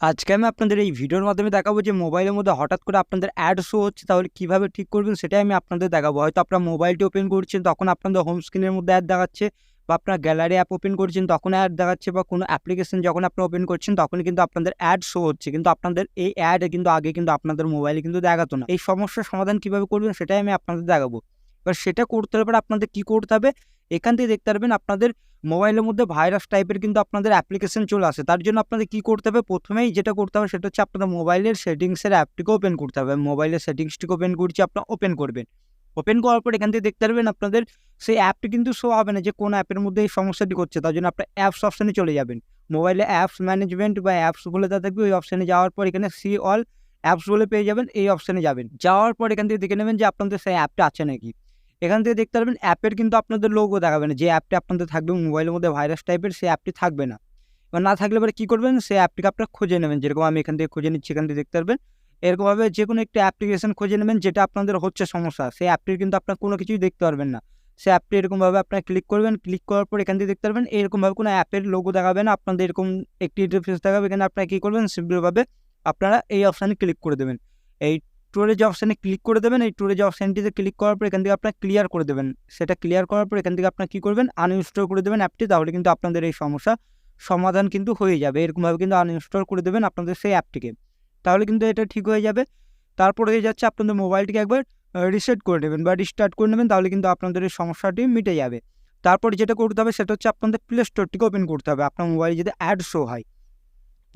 আজকে আমি আপনাদের এই ভিডিওর মাধ্যমে দেখাবো যে মোবাইলের মধ্যে হঠাৎ করে আপনাদের অ্যাড শো হচ্ছে, তাহলে কীভাবে ঠিক করবেন সেটাই আমি আপনাদের দেখাবো। হয়তো আপনার মোবাইলটি ওপেন করছেন, তখন আপনাদের হোম স্ক্রিনের মধ্যে অ্যাড দেখাচ্ছে, বা আপনার গ্যালারি অ্যাপ ওপেন করছেন, তখন অ্যাড দেখাচ্ছে, বা কোনো অ্যাপ্লিকেশন যখন আপনি ওপেন করছেন, তখন কিন্তু আপনাদের অ্যাড শো হচ্ছে। কিন্তু আপনাদের এই অ্যাড কিন্তু আগে কিন্তু আপনাদের মোবাইলে কিন্তু দেখাতো না। এই সমস্যার সমাধান কীভাবে করবেন সেটাই আমি আপনাদের দেখাবো। এবার সেটা করতে হলে আপনাদের কি করতে হবে? এখান থেকে দেখতে পারবেন আপনাদের মোবাইলের মধ্যে ভাইরাস টাইপের কিন্তু আপনাদের অ্যাপ্লিকেশন চলে আসে। তার জন্য আপনাদের কি করতে হবে? প্রথমেই যেটা করতে হবে সেটা হচ্ছে আপনাদের মোবাইলের সেটিংসের অ্যাপটিকে ওপেন করতে হবে। মোবাইলের সেটিংসটিকে ওপেন করছি, আপনার ওপেন করবেন। ওপেন করার পর এখান থেকে দেখতে পারবেন আপনাদের সেই অ্যাপটি কিন্তু শো হবে না যে কোন অ্যাপের মধ্যে এই সমস্যাটি করছে, তার জন্য আপনার অ্যাপস অপশানে চলে যাবেন। মোবাইলে অ্যাপস ম্যানেজমেন্ট বা অ্যাপস বলে যা থাকবে ওই অপশানে যাওয়ার পর এখানে সি অল অ্যাপস বলে পেয়ে যাবেন, এই অপশানে যাবেন। যাওয়ার পর এখান থেকে দেখে নেবেন যে আপনাদের সেই অ্যাপটা আছে নাকি। এখান থেকে দেখতে পারবেন অ্যাপের কিন্তু আপনাদের লোগো দেখাবে না। যে অ্যাপটি আপনাদের থাকবে মোবাইলের মধ্যে ভাইরাস টাইপের সেই অ্যাপটি থাকবে না। এবার না থাকলে পরে কী করবেন? সেই অ্যাপটিকে আপনারা খুঁজে নেবেন। যেরকম আমি এখান থেকে খুঁজে নিচ্ছি, এখান থেকে দেখতে পারবেন। এরকমভাবে যে কোনো একটি অ্যাপ্লিকেশন খুঁজে নেবেন, যেটা আপনাদের হচ্ছে সমস্যা। সেই অ্যাপটির কিন্তু আপনার কোনো কিছুই দেখতে পারবেন না। সেই অ্যাপটি এরকমভাবে আপনার ক্লিক করবেন। ক্লিক করার পর এখান থেকে দেখতে পারবেন, এরকমভাবে কোনো অ্যাপের লোগো দেখাবে না। আপনাদের এরকম একটি ইন্টারফেস দেখাবে। এখানে আপনারা কী করবেন? সিম্পলভাবে আপনারা এই অপশানে ক্লিক করে দেবেন। এই স্টোরেজ অপশানে ক্লিক করে দেবেন, এই স্টোরেজ অপশানটিতে ক্লিক করার পর এখান থেকে আপনার ক্লিয়ার করে দেবেন। সেটা ক্লিয়ার করার পর এখান থেকে আপনার কী করবেন? আনইনস্টল করে দেবেন অ্যাপটি তাহলে কিন্তু আপনাদের এই সমস্যা সমাধান কিন্তু হয়ে যাবে। এরকমভাবে কিন্তু আনইনস্টল করে দেবেন আপনাদের সেই অ্যাপটিকে তাহলে কিন্তু এটা ঠিক হয়ে যাবে। তারপর হয়ে যাচ্ছে আপনাদের মোবাইলটিকে একবার রিসেট করে নেবেন বা রিস্টার্ট করে নেবেন, তাহলে কিন্তু আপনাদের এই সমস্যাটি মিটে যাবে। তারপর যেটা করতে হবে, সেটা হচ্ছে আপনাদের প্লে স্টোরটিকে ওপেন করতে হবে। আপনার মোবাইলে যদি অ্যাড শো হয়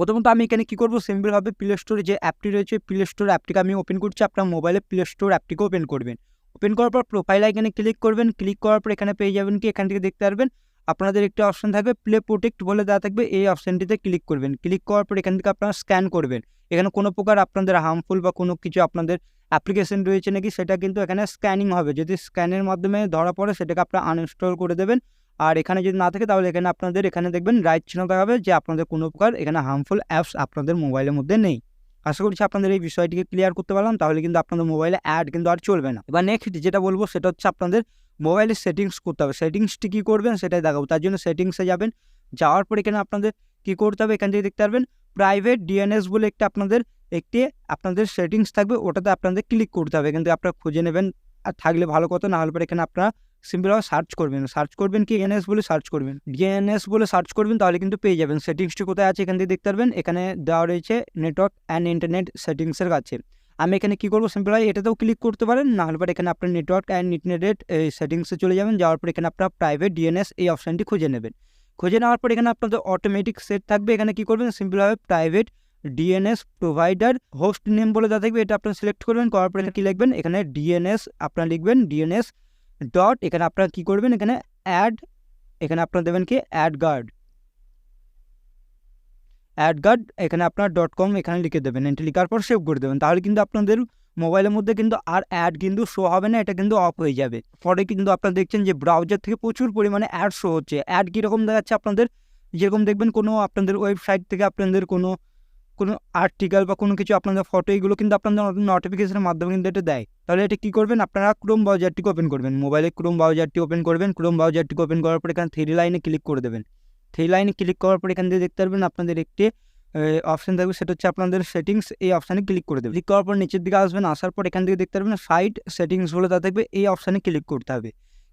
প্রথমত আমি এখানে কী করব? সিম্পলভাবে প্লে স্টোরে যে অ্যাপটি রয়েছে প্লে স্টোর অ্যাপটিকে আমি ওপেন করছি। আপনার মোবাইলে প্লে স্টোর অ্যাপটিকে ওপেন করবেন। ওপেন করার পর প্রোফাইল আইকনে ক্লিক করবেন। ক্লিক করার পর এখানে পেয়ে যাবেন কি? এখান থেকে দেখতে পারবেন, আপনাদের একটি অপশন থাকবে প্লে প্রোটেক্ট বলে দেওয়া থাকবে। এই অপশানটিতে ক্লিক করবেন। ক্লিক করার পর এখান থেকে আপনারা স্ক্যান করবেন। এখানে কোনো প্রকার আপনাদের হার্মফুল বা কোনো কিছু আপনাদের অ্যাপ্লিকেশন রয়েছে নাকি, সেটা কিন্তু এখানে স্ক্যানিং হবে। যদি স্ক্যানের মাধ্যমে ধরা পড়ে, সেটাকে আপনারা আনইনস্টল করে দেবেন। আর এখানে যদি না থাকে তাহলে এখানে আপনাদের, এখানে দেখবেন রাইট চিহ্ন দেখাবে যে আপনাদের কোনো প্রকার এখানে হার্মফুল অ্যাপস আপনাদের মোবাইলের মধ্যে নেই। আশা করছি আপনাদের এই বিষয়টিকে ক্লিয়ার করতে পারলাম, তাহলে কিন্তু আপনাদের মোবাইলে অ্যাড কিন্তু আর চলবে না। এবার নেক্সট যেটা বলব সেটা হচ্ছে আপনাদের মোবাইলের সেটিংস করতে হবে। সেটিংসটি কী করবেন সেটাই দেখাবো। তার জন্য সেটিংসে যাবেন, যাওয়ার পর এখানে আপনাদের কী করতে হবে? এখান থেকে দেখতে পারবেন প্রাইভেট ডিএনএস বলে একটা আপনাদের একটি আপনাদের সেটিংস থাকবে, ওটাতে আপনাদের ক্লিক করতে হবে। কিন্তু আপনারা খুঁজে নেবেন, আর থাকলে ভালো কথা, না হলে পরে এখানে আপনারা সিম্পলভাবে সার্চ করবেন। সার্চ করবেন কি এনএস বলে সার্চ করবেন। ডিএনএস বলে সার্চ করবেন তাহলে কিন্তু পেয়ে যাবেন। সেটিংসটি কোথায় আছে এখান থেকে দেখতে পারবেন। এখানে দেওয়া রয়েছে নেটওয়ার্ক অ্যান্ড ইন্টারনেট সেটিংসের কাছে। আমি এখানে কী করব সিম্পলভাবে এটাতেও ক্লিক করতে পারেন। না হলে পরে এখানে আপনার নেটওয়ার্ক অ্যান্ড ইন্টারনেট সেটিংসে চলে যাবেন। যাওয়ার পর এখানে আপনার প্রাইভেট ডিএনএস এই অপশানটি খুঁজে নেবেন। খুঁজে নেওয়ার পর এখানে আপনাদের অটোমেটিক সেট থাকবে। এখানে কী করবেন? সিম্পলভাবে private DNS provider host name বলে দেওয়া থাকবে, এটা আপনার সিলেক্ট করবেন। করার পর কী লিখবেন? এখানে ডিএনএস আপনার লিখবেন ডিএনএস ডট এখানে আপনারা কী করবেন? এখানে অ্যাড এখানে আপনারা দেবেন কি? অ্যাড গার্ড অ্যাড গার্ড এখানে আপনার ডট কম এখানে লিখে দেবেন। এন্ট্রি লিখার পর সেভ করে দেবেন। তাহলে কিন্তু আপনাদের মোবাইলের মধ্যে কিন্তু আর অ্যাড কিন্তু শো হবে না, এটা কিন্তু অফ হয়ে যাবে। পরে কিন্তু আপনারা দেখছেন যে ব্রাউজার থেকে প্রচুর পরিমাণে অ্যাড শো হচ্ছে। অ্যাড কীরকম দেখাচ্ছে আপনাদের? যেরকম দেখবেন কোনো আপনাদের ওয়েবসাইট থেকে আপনাদের কোনো কোনো আর্টিকেল বা কোনো কিছু আপনাদের ফটো এগুলো কিন্তু আপনাদের নোটিফিকেশনের মাধ্যমে কিন্তু এটা দেয়। তাহলে এটা কী করবেন? আপনারা ক্রোম ব্রাউজারটিকে ওপেন করবেন। মোবাইলে ক্রোম ব্রাউজারটি ওপেন করবেন। ক্রোম ব্রাউজারটিকে ওপেন করার পর এখানে থ্রি লাইনে ক্লিক করে দেবেন। থ্রি লাইনে ক্লিক করার পর এখান থেকে দেখতে পারবেন আপনাদের একটি অপশান থাকবে। সেটা হচ্ছে আপনাদের সেটিংস এই অপশানে ক্লিক করে দেবেন। ক্লিক করার পর নিচের দিকে আসবেন। আসার পর এখান থেকে দেখতে পারবেন সাইট সেটিংস বলে তা থাকবে। এই অপশানে ক্লিক করতে হবে।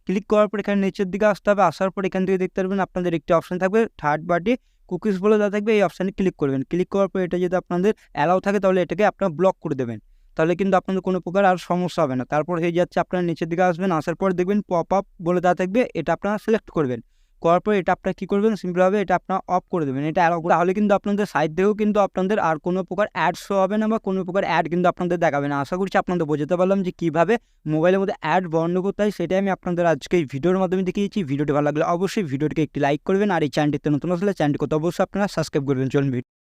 ক্লিক করার পর এখানে নিচের দিকে আসতে হবে। আসার পর এখান থেকে দেখতে পারবেন আপনাদের একটি অপশান থাকবে। থার্ড পার্টি কুকিজ বলে দেওয়া থাকবে এই অপশানে ক্লিক করবেন। ক্লিক করার পর এটা যদি আপনাদের অ্যালাউ থাকে তাহলে এটাকে আপনারা ব্লক করে দেবেন। তাহলে কিন্তু আপনাদের কোনো প্রকার আর সমস্যা হবে না। তারপর হয়ে যাচ্ছে আপনারা নিচের দিকে আসবেন, আসার পর দেখবেন পপ আপ বলে দেওয়া থাকবে এটা আপনারা সিলেক্ট করবেন। করার পর এটা আপনার কী করবেন? সিম্পলভাবে এটা আপনার অফ করে দেবেন। এটা অ্যালাউ তাহলে কিন্তু আপনাদের সাইড থেকেও কিন্তু আপনাদের আর কোনো প্রকার অ্যাড শো হবে না বা কোনো প্রকার অ্যাড কিন্তু আপনাদের দেখাবে না। আশা করছি আপনাদের বোঝাতে পারলাম যে কীভাবে মোবাইলের মধ্যে অ্যাড বন্ধ করতে হয়, সেটাই আমি আপনাদের আজকে এই ভিডিওর মাধ্যমে দেখিয়েছি ভিডিওটি ভালো লাগলে অবশ্যই ভিডিওটিকে একটি লাইক করবেন আর এই চ্যানেলটিতে নতুন আসলে চ্যানেলটি কত অবশ্যই আপনারা সাবস্ক্রাইব করবেন। চলুন